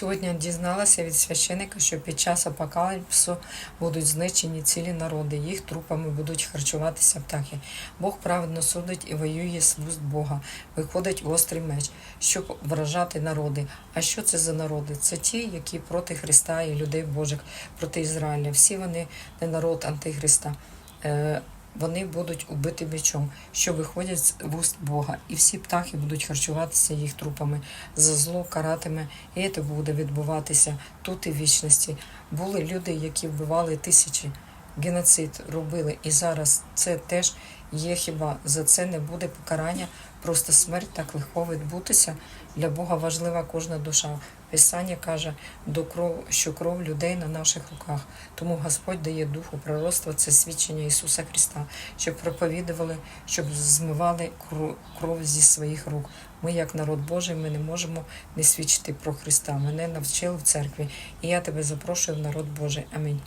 Сьогодні дізналася від священика, що під час апокаліпсу будуть знищені цілі народи, їх трупами будуть харчуватися птахи. Бог праведно судить і воює з вуст Бога. Виходить гострий меч, щоб вражати народи. А що це за народи? Це ті, які проти Христа і людей Божих, проти Ізраїля. Всі вони не народ Антихриста. Вони будуть убиті мечом, що виходять з вуст Бога, і всі птахи будуть харчуватися їх трупами. За зло каратиме, і це буде відбуватися тут і в вічності. Були люди, які вбивали тисячі, геноцид робили, і зараз це теж є хіба за це не буде покарання, просто смерть так легко відбутися. Для Бога важлива кожна душа. Писання каже, до кров, що кров людей на наших руках. Тому Господь дає духу пророцтва, це свідчення Ісуса Христа, щоб проповідували, щоб змивали кров, зі своїх рук. Ми, як народ Божий, ми не можемо не свідчити про Христа. Мене навчили в церкві, і я тебе запрошую в народ Божий. Амінь.